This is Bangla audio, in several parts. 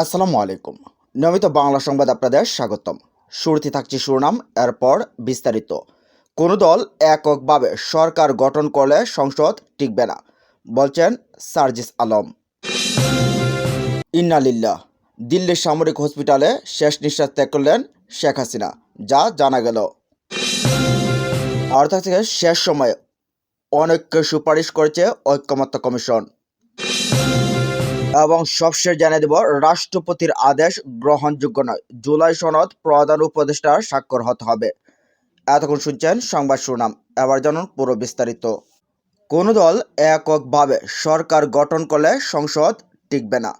আসসালামু আলাইকুম। নিয়মিত বাংলা সংবাদ আপনাদের স্বাগতম। শুরুতে থাকছে শিরোনাম এরপর বিস্তারিত। কোনো দল এককভাবে সরকার গঠন করলে সংসদ টিকবে না, বলছেন সার্জিস আলম। ইন্নালিল্লাহ দিল্লির সামরিক হসপিটালে শেষ নিঃশ্বাস ত্যাগ করলেন শেখ হাসিনা, যা জানা গেল। আর থাকছে শেষ সময়ে অনেককে সুপারিশ করেছে ঐক্যমত্য কমিশন। এবং সবশেষ জানিয়ে দেব, রাষ্ট্রপতির আদেশ গ্রহণযোগ্য নয়। জুলাই সনদ প্রধান উপদেষ্টার স্বাক্ষর হতে হবে। এতক্ষণ শুনছেন সংবাদ শিরোনাম এবার জানুন পুরো বিস্তারিত। কোনো দল এককভাবে সরকার গঠন করলে সংসদ টিকবে না?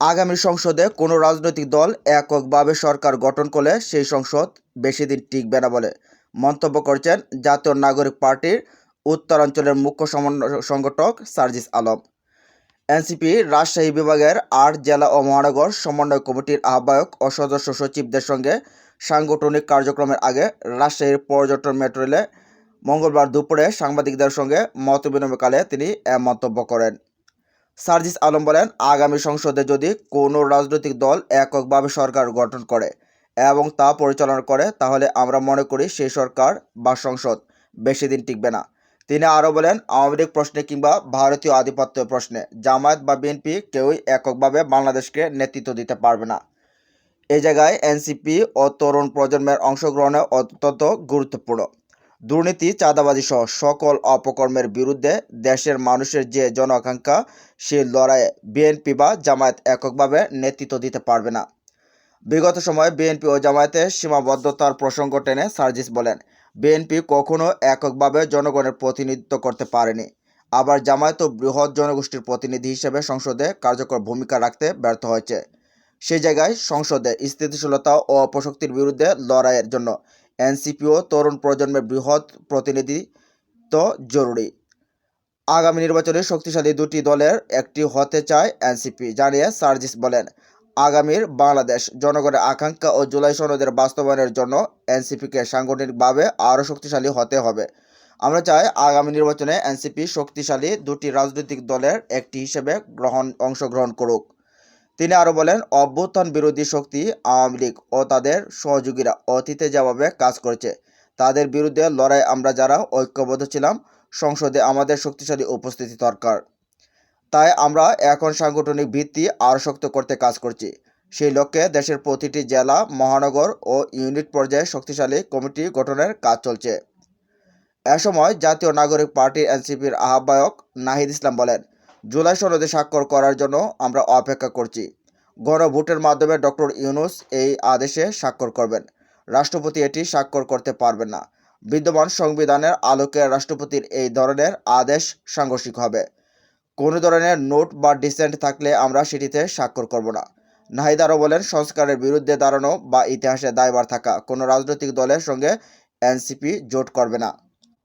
আগামী সংসদে কোনো রাজনৈতিক দল এককভাবে সরকার গঠন করলে সেই সংসদ বেশি দিন টিকবে না বলে মন্তব্য করছেন জাতীয় নাগরিক পার্টির উত্তরাঞ্চলের মুখ্য সংগঠক সার্জিস আলম। এনসিপি, রাজশাহী বিভাগের আট জেলা ও মহানগর সমন্বয় কমিটির আহ্বায়ক ও সদস্য সচিবদের সঙ্গে সাংগঠনিক কার্যক্রমের আগে রাজশাহীর পর্যটন মেট্রো রেলে মঙ্গলবার দুপুরে সাংবাদিকদের সঙ্গে মত মতবিনিময়কালে তিনি এ মন্তব্য করেন। সার্জিস আলম বলেন, আগামী সংসদে যদি কোনো রাজনৈতিক দল এককভাবে সরকার গঠন করে এবং তা পরিচালনা করে, তাহলে আমরা মনে করি সেই সরকার বা সংসদ বেশি দিন টিকবে না। তিনি আরও বলেন, আওয়ামী লীগ প্রশ্নে কিংবা ভারতীয় আধিপত্য প্রশ্নে জামায়াত বা বিএনপি কেউই এককভাবে বাংলাদেশকে নেতৃত্ব দিতে পারবে না। এই জায়গায় এনসিপি ও তরুণ প্রজন্মের অংশগ্রহণে অত্যন্ত গুরুত্বপূর্ণ। দুর্নীতি চাঁদাবাজি সহ সকল অপকর্মের বিরুদ্ধে দেশের মানুষের যে জন আকাঙ্ক্ষা সেই লড়াইয়ে বিএনপি বা জামায়াত এককভাবে নেতৃত্ব দিতে পারবে না। বিগত সময়ে বিএনপি ও জামায়াতের সীমাবদ্ধতার প্রসঙ্গ টেনে সার্জিস বলেন বিএনপি কখনো এককভাবে জনগণের প্রতিনিধিত্ব করতে পারেনি। আবার জামায়াত ও বৃহৎ জনগোষ্ঠীর প্রতিনিধি হিসেবে সংসদে কার্যকর ভূমিকা রাখতে ব্যর্থ হয়েছে। সেই জায়গায় সংসদে স্থিতিশীলতা ও অপশক্তির বিরুদ্ধে লড়াইয়ের জন্য এনসিপি ও তরুণ প্রজন্মের বৃহৎ প্রতিনিধিত্ব জরুরি। আগামী নির্বাচনে শক্তিশালী দুটি দলের একটি হতে চায় এনসিপি, জানিয়ে সার্জিস বলেন। আগামীর বাংলাদেশ জনগণের আকাঙ্ক্ষা ও জুলাই সনদের বাস্তবায়নের জন্য এনসিপিকে সাংগঠনিকভাবে আরও শক্তিশালী হতে হবে। আমরা চাই আগামী নির্বাচনে এনসিপি শক্তিশালী দুটি রাজনৈতিক দলের একটি হিসেবে গ্রহণ, অংশগ্রহণ করুক। তিনি আরও বলেন, অভ্যুত্থান বিরোধী শক্তি আওয়ামী লীগ ও তাদের সহযোগীরা অতীতে যেভাবে কাজ করেছে, তাদের বিরুদ্ধে লড়াই আমরা যারা ঐক্যবদ্ধ ছিলাম, সংসদে আমাদের শক্তিশালী উপস্থিতি দরকার। তাই আমরা এখন সাংগঠনিক ভিত্তি আরও শক্ত করতে কাজ করছি। সেই লক্ষ্যে দেশের প্রতিটি জেলা, মহানগর ও ইউনিট পর্যায়ে শক্তিশালী কমিটি গঠনের কাজ চলছে। এ সময় জাতীয় নাগরিক পার্টি এনসিপির আহ্বায়ক নাহিদ ইসলাম বলেন, জুলাই সনদে স্বাক্ষর করার জন্য আমরা অপেক্ষা করছি। গণভোটের মাধ্যমে ডক্টর ইউনুস এই আদেশে স্বাক্ষর করবেন। রাষ্ট্রপতি এটি স্বাক্ষর করতে পারবেন না। বিদ্যমান সংবিধানের আলোকে রাষ্ট্রপতির এই ধরনের আদেশ সাংঘর্ষিক হবে। কোনো ধরনের নোট বা ডিসেন্ট থাকলে আমরা সেটিতে স্বাক্ষর করব না। নাহিদ আরও বলেন, সংস্কারের বিরুদ্ধে দাঁড়ানো বা ইতিহাসে দায়বার থাকা কোনো রাজনৈতিক দলের সঙ্গে এনসিপি জোট করবে না।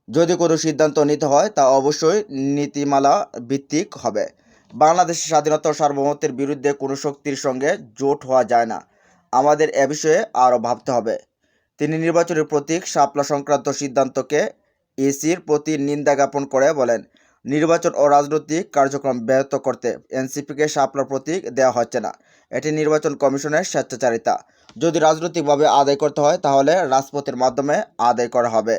যদি কোনো সিদ্ধান্ত নিতে হয়, তা অবশ্যই নীতিমালা ভিত্তিক হবে। বাংলাদেশের স্বাধীনতা সার্বভৌমত্বের বিরুদ্ধে কোনো শক্তির সঙ্গে জোট হওয়া যায় না। আমাদের এ বিষয়ে আরও ভাবতে হবে। তিনি নির্বাচনের প্রতীক শাপলা সংক্রান্ত সিদ্ধান্তকে ইসির প্রতি নিন্দা জ্ঞাপন করে বলেন নির্বাচন ও রাজনৈতিক কার্যক্রম ব্যাহত করতে এনসিপিকে শাপলা প্রতীক দেওয়া হচ্ছে না। এটি নির্বাচন কমিশনের স্বেচ্ছাচারিতা। যদি রাজনৈতিকভাবে আদায় করতে হয়, তাহলে রাজপথের মাধ্যমে আদায় করা হবে।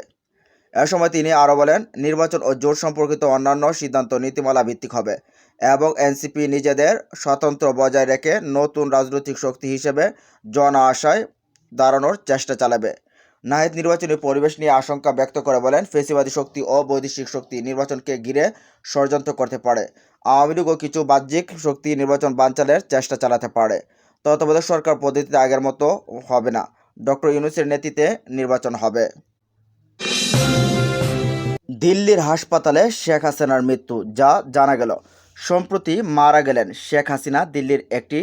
এ সময় তিনি আরও বলেন, নির্বাচন ও জোট সম্পর্কিত অন্যান্য সিদ্ধান্ত নীতিমালা ভিত্তিক হবে এবং এনসিপি নিজেদের স্বতন্ত্র বজায় রেখে নতুন রাজনৈতিক শক্তি হিসেবে জন আশায় দাঁড়ানোর চেষ্টা চালাবে। নাহিদ নির্বাচনী পরিবেশ নিয়ে আশঙ্কা ব্যক্ত করে বলেন, ফেসিবাদী শক্তি ও বৈদেশিক শক্তি নির্বাচনকে ঘিরে ষড়যন্ত্র করতে পারে। আওয়ামী লীগ ও কিছু বাহ্যিক শক্তি নির্বাচন বানচালের চেষ্টা চালাতে পারে। তত্ত্বাবধায়ক সরকার পদ্ধতিতে আগের মতো হবে না। ডক্টর ইউনুসের নেতৃত্বে নির্বাচন হবে। দিল্লির হাসপাতালে শেখ হাসিনার মৃত্যু, যা জানা গেল। সম্প্রতি মারা গেলেন শেখ হাসিনা, দিল্লির একটি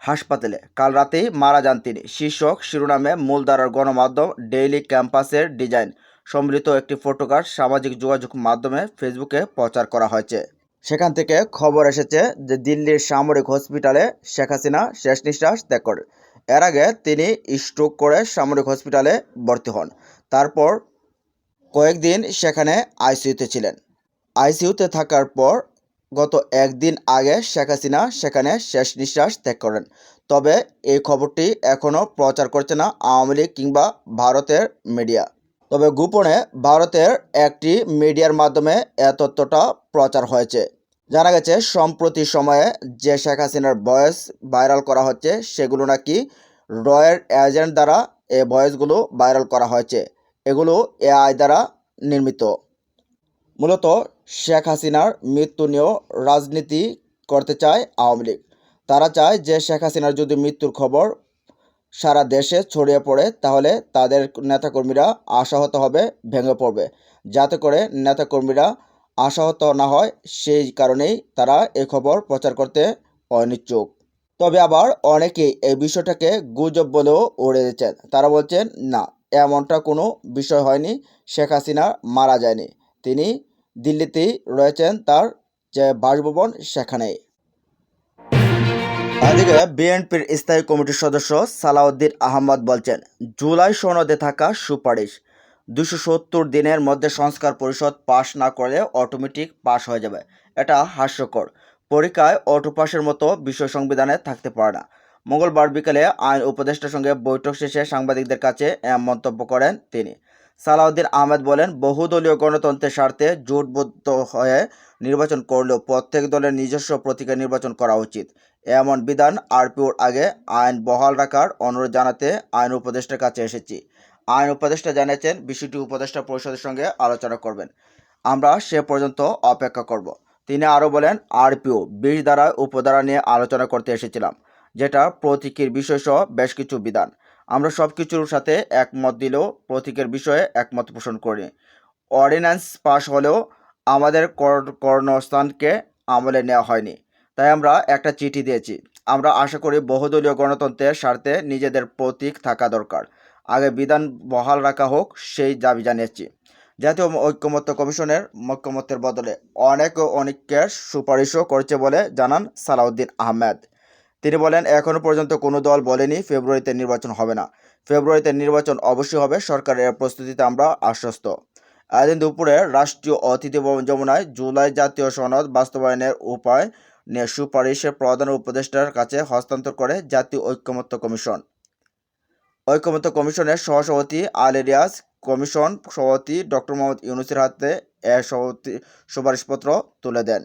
হাসপাতালে। কাল রাতেই মারা যান তিনি। শীর্ষক শিরোনামে মূলধারার গণমাধ্যম ডেইলি ক্যাম্পাসের ডিজাইন। সম্মিলিত একটি ফটোকার্ড সামাজিক যোগাযোগ মাধ্যমে ফেসবুকে প্রচার করা হয়েছে। সেখান থেকে খবর এসেছে যে দিল্লির সামরিক হসপিটালে শেখ হাসিনা শেষ নিঃশ্বাস ত্যাগ করেন। এর আগে তিনি স্ট্রোক করে সামরিক হসপিটালে ভর্তি হন। তারপর কয়েকদিন সেখানে আইসিইউতে ছিলেন। আইসিইউতে থাকার পর গত একদিন আগে শেখ হাসিনা সেখানে শেষ নিঃশ্বাস ত্যাগ করেন। তবে এই খবরটি এখনও প্রচার করছে না আওয়ামী লীগ কিংবা ভারতের মিডিয়া। তবে গোপনে ভারতের একটি মিডিয়ার মাধ্যমে এ তথ্যটা প্রচার হয়েছে। জানা গেছে, সম্প্রতি সময়ে যে শেখ হাসিনার ভয়েস ভাইরাল করা হচ্ছে, সেগুলো নাকি রয়ের এজেন্ট দ্বারা এ ভয়েসগুলো ভাইরাল করা হয়েছে। এগুলো এআই দ্বারা নির্মিত। মূলত শেখ হাসিনার মৃত্যু নিয়েও রাজনীতি করতে চায় আওয়ামী লীগ। তারা চায় যে শেখ হাসিনার যদি মৃত্যুর খবর সারা দেশে ছড়িয়ে পড়ে, তাহলে তাদের নেতাকর্মীরা আশাহত হবে, ভেঙে পড়বে। যাতে করে নেতাকর্মীরা আশাহত না হয়, সেই কারণেই তারা এই খবর প্রচার করতে অনিচ্ছুক। তবে আবার অনেকেই এই বিষয়টাকে গুজব বলেও উড়ে দিচ্ছেন। তারা বলছেন, না, এমনটা কোনো বিষয় হয়নি। শেখ হাসিনা মারা যায়নি। তিনি দিল্লিতেই রয়েছেন তার যে বাসভবন সেখানেই এদিকে বিএনপির স্থায়ী কমিটির সদস্য সালাউদ্দিন আহমদ বলছেন, জুলাই সনদে থাকা সুপারিশ দুশো সত্তর দিনের মধ্যে সংস্কার পরিষদ পাশ না করলে অটোমেটিক পাশ হয়ে যাবে। এটা হাস্যকর। পরীক্ষায় অটো পাসের মতো বিষয় সংবিধানে থাকতে পারে না। মঙ্গলবার বিকেলে আইন উপদেষ্টার সঙ্গে বৈঠক শেষে সাংবাদিকদের কাছে এমন মন্তব্য করেন তিনি। সালাউদ্দিন আহমেদ বলেন, বহুদলীয় গণতন্ত্রের স্বার্থে জোটবদ্ধ হয়ে নির্বাচন করলেও প্রত্যেক দলের নিজস্ব প্রতীকে নির্বাচন করা উচিত। এমন বিধান আরপিওর আগে আইন বহাল রাখার অনুরোধ জানাতে আইন উপদেষ্টার কাছে এসেছি। আইন উপদেষ্টা জানিয়েছেন, বিষয়টি উপদেষ্টা পরিষদের সঙ্গে আলোচনা করবেন। আমরা সে পর্যন্ত অপেক্ষা করব। তিনি আরও বলেন, আরপিও বিশ দ্বারা উপধারা নিয়ে আলোচনা করতে এসেছিলাম, যেটা প্রতীকের বিষয়সহ বেশ কিছু বিধান। আমরা সব কিছুর সাথে একমত দিলেও প্রতীকের বিষয়ে একমত পোষণ করি। অর্ডিন্যান্স পাশ হলেও আমাদের কর- কর্ণস্থানকে আমলে নেওয়া হয়নি। তাই আমরা একটা চিঠি দিয়েছি। আমরা আশা করি বহুদলীয় গণতন্ত্রের স্বার্থে নিজেদের প্রতীক থাকা দরকার। আগে বিধান বহাল রাখা হোক, সেই দাবি জানিয়েছি। জাতীয় ঐক্যমত্য কমিশনের ঐক্যমত্যের বদলে অনেক অনেকের সুপারিশও করছে বলে জানান সালাউদ্দিন আহমেদ। তিনি বলেন এখনও পর্যন্ত কোনো দল বলেনি ফেব্রুয়ারিতে নির্বাচন হবে না। ফেব্রুয়ারিতে নির্বাচন অবশ্যই হবে, সরকারের প্রস্তুতিতে আমরা আশ্বস্ত। এদিন দুপুরে রাষ্ট্রীয় অতিথি ভবন যমুনায় জুলাই জাতীয় সনদ বাস্তবায়নের উপায় নিয়ে সুপারিশের প্রধান উপদেষ্টার কাছে হস্তান্তর করে জাতীয় ঐক্যমত্য কমিশন। ঐক্যমত্য কমিশনের সহসভাপতি আল রিয়াজ, কমিশন সভাপতি ডক্টর মোহাম্মদ ইউনুসের হাতে এ সভাপতি সুপারিশপত্র তুলে দেন।